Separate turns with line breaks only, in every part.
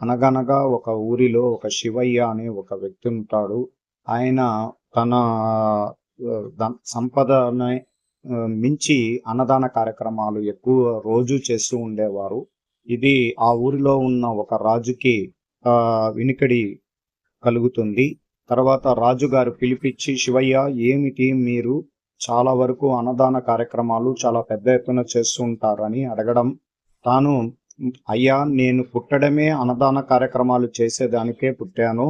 అనగనగా ఒక ఊరిలో ఒక శివయ్య అనే ఒక వ్యక్తి ఉంటాడు. ఆయన తన సంపదని మించి అన్నదాన కార్యక్రమాలు ఎక్కువ రోజు చేస్తూ ఉండేవారు. ఇది ఆ ఊరిలో ఉన్న ఒక రాజుకి వినికిడి కలుగుతుంది. తర్వాత రాజుగారు పిలిపించి శివయ్య ఏమిటి మీరు చాలా వరకు అన్నదాన కార్యక్రమాలు చాలా పెద్ద ఎత్తున చేస్తూ ఉంటారని అడగడం? తాను అయ్యా నేను పుట్టడమే అన్నదాన కార్యక్రమాలు చేసేదానికే పుట్టాను.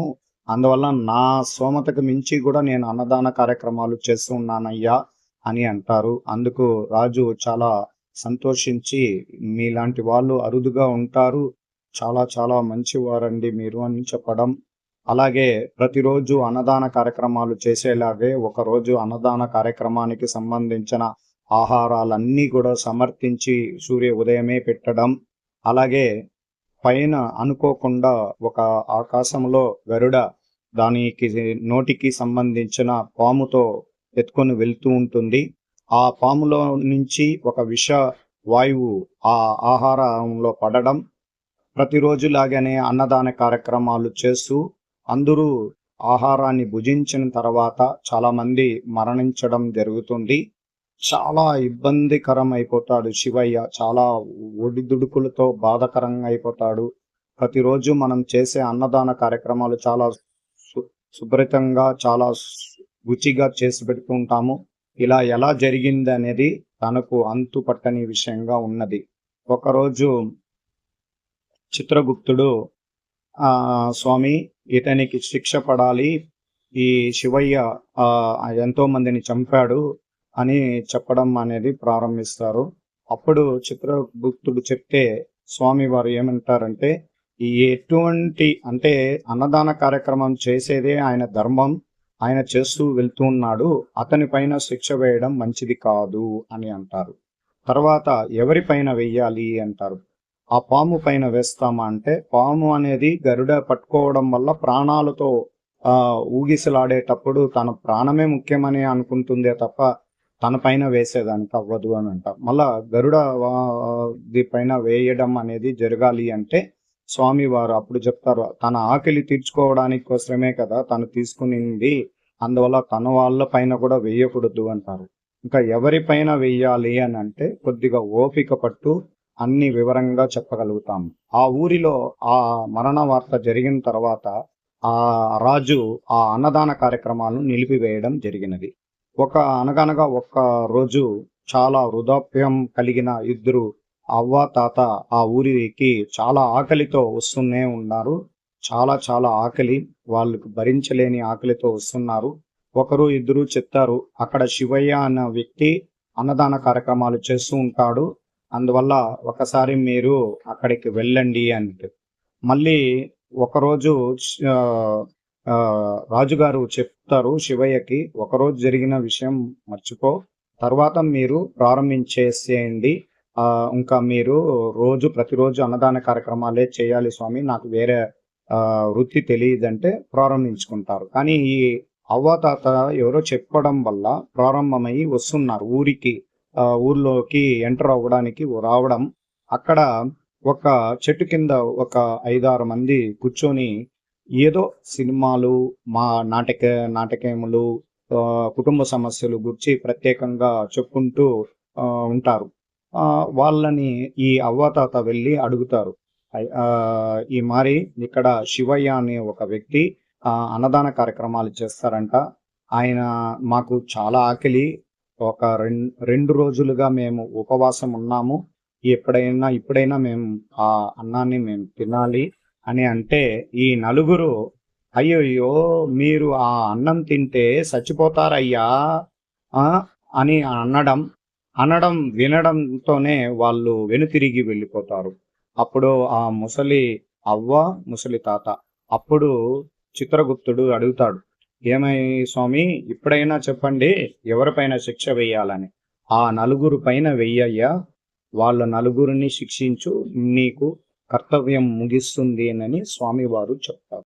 అందువల్ల నా సోమతకు మించి కూడా నేను అన్నదాన కార్యక్రమాలు చేస్తున్నానయ్యా అని అంటారు. అందుకు రాజు చాలా సంతోషించి మీలాంటి వాళ్ళు అరుదుగా ఉంటారు. చాలా చాలా మంచివారండి మీరు అని చెప్పడం. అలాగే ప్రతిరోజు అన్నదాన కార్యక్రమాలు చేసేలాగే ఒకరోజు అన్నదాన కార్యక్రమానికి సంబంధించిన ఆహారాలన్నీ కూడా సమర్థించి సూర్య ఉదయమే పెట్టడం. అలాగే పైన అనుకోకుండా ఒక ఆకాశంలో గరుడ దానికి నోటికి సంబంధించిన పాముతో ఎత్తుకొని వెళ్తూ ఉంటుంది. ఆ పాములో నుంచి ఒక విష వాయువు ఆ ఆహారంలో పడడం ప్రతిరోజులాగానే అన్నదాన కార్యక్రమాలు చేస్తూ అందరూ ఆహారాన్ని భుజించిన తర్వాత చాలామంది మరణించడం జరుగుతుంది. చాలా ఇబ్బందికరం అయిపోతాడు శివయ్య. చాలా ఒడిదుడుకులతో బాధకరంగా అయిపోతాడు. ప్రతిరోజు మనం చేసే అన్నదాన కార్యక్రమాలు చాలా శుభ్రతంగా చాలా రుచిగా చేసి పెడుతుంటాము ఇలా ఎలా జరిగింది అనేది తనకు అంతు పట్టని విషయంగా ఉన్నది. ఒకరోజు చిత్రగుప్తుడు ఆ స్వామి ఇతనికి శిక్ష పడాలి. ఈ శివయ్య ఎంతో మందిని చంపాడు. అని చెప్పడం అనేది ప్రారంభిస్తారు. అప్పుడు చిత్రగుప్తుడు చెప్తే స్వామి వారు ఏమంటారంటే ఎటువంటి అంటే అన్నదాన కార్యక్రమం చేసేదే ఆయన ధర్మం ఆయన చేస్తూ వెళ్తూ ఉన్నాడు అతని పైన శిక్ష వేయడం మంచిది కాదు అని అంటారు. తర్వాత ఎవరి పైన వెయ్యాలి అంటారు? ఆ పాము పైన వేస్తామా అంటే పాము అనేది గరుడ పట్టుకోవడం వల్ల ప్రాణాలతో ఆ ఊగిసలాడేటప్పుడు తన ప్రాణమే ముఖ్యమని అనుకుంటుందే తప్ప తన పైన వేసేదానికి అవ్వదు అని అంట. మళ్ళా గరుడ పైన వేయడం అనేది జరగాలి అంటే స్వామి వారు అప్పుడు చెప్తారు తన ఆకలి తీర్చుకోవడానికి కోసమే కదా తను తీసుకునింది అందువల్ల తన వాళ్ళ పైన కూడా వేయకూడదు అంటారు. ఇంకా ఎవరి పైన వేయాలి అని అంటే కొద్దిగా ఓపిక పట్టు అన్ని వివరంగా చెప్పగలుగుతాం. ఆ ఊరిలో ఆ మరణ వార్త జరిగిన తర్వాత ఆ రాజు ఆ అన్నదాన కార్యక్రమాలను నిలిపివేయడం జరిగినది. ఒక అనగనగా ఒక్క రోజు చాలా వృధాప్యం కలిగిన ఇద్దరు అవ్వ తాత ఆ ఊరికి చాలా ఆకలితో వస్తూనే ఉన్నారు. చాలా చాలా ఆకలి. వాళ్ళకు భరించలేని ఆకలితో వస్తున్నారు. ఒకరు ఇద్దరు చెప్తారు అక్కడ శివయ్య అన్న వ్యక్తి అన్నదాన కార్యక్రమాలు చేస్తూ ఉంటాడు. అందువల్ల ఒకసారి మీరు అక్కడికి వెళ్ళండి అంటే. మళ్ళీ ఒకరోజు రాజుగారు చెప్తారు శివయ్యకి ఒకరోజు జరిగిన విషయం మర్చిపో. తర్వాత మీరు ప్రారంభించేసేయండి. ఇంకా మీరు రోజు ప్రతిరోజు అన్నదాన కార్యక్రమాలే చేయాలి స్వామి. నాకు వేరే వృత్తి తెలియదంటే ప్రారంభించుకుంటారు. కానీ ఈ అవ్వతాత ఎవరో చెప్పడం వల్ల ప్రారంభమై వస్తున్నారు ఊరికి. ఊర్లోకి ఎంటర్ అవ్వడానికి రావడం. అక్కడ ఒక చెట్టు కింద ఒక ఐదారు మంది కూర్చొని ఏదో సినిమాలు మా నాటక నాటకములు కుటుంబ సమస్యలు గురించి ప్రత్యేకంగా చెప్పుకుంటూ ఉంటారు. వాళ్ళని ఈ అవ్వతాత వెళ్ళి అడుగుతారు. ఈ మరి ఇక్కడ శివయ్య అనే ఒక వ్యక్తి అన్నదాన కార్యక్రమాలు చేస్తారంట. ఆయన మాకు చాలా ఆకలి. ఒక రెండు రోజులుగా మేము ఉపవాసం ఉన్నాము. ఎప్పుడైనా ఇప్పుడైనా మేము ఆ అన్నాన్ని మేము తినాలి. అని అంటే ఈ నలుగురు అయ్యయ్యో మీరు ఆ అన్నం తింటే చచ్చిపోతారయ్యా అని అనడం అనడం వినడంతోనే వాళ్ళు వెనుతిరిగి వెళ్ళిపోతారు. అప్పుడు ఆ ముసలి అవ్వ ముసలి తాత అప్పుడు చిత్రగుప్తుడు అడుగుతాడు ఏమై స్వామి ఇప్పుడైనా చెప్పండి ఎవరిపైన శిక్ష వేయాలని? ఆ నలుగురు పైన వెయ్యయ్యా వాళ్ళ నలుగురిని శిక్షించు నీకు కర్తవ్యం ముగిస్తుంది అని స్వామివారు చెప్తారు.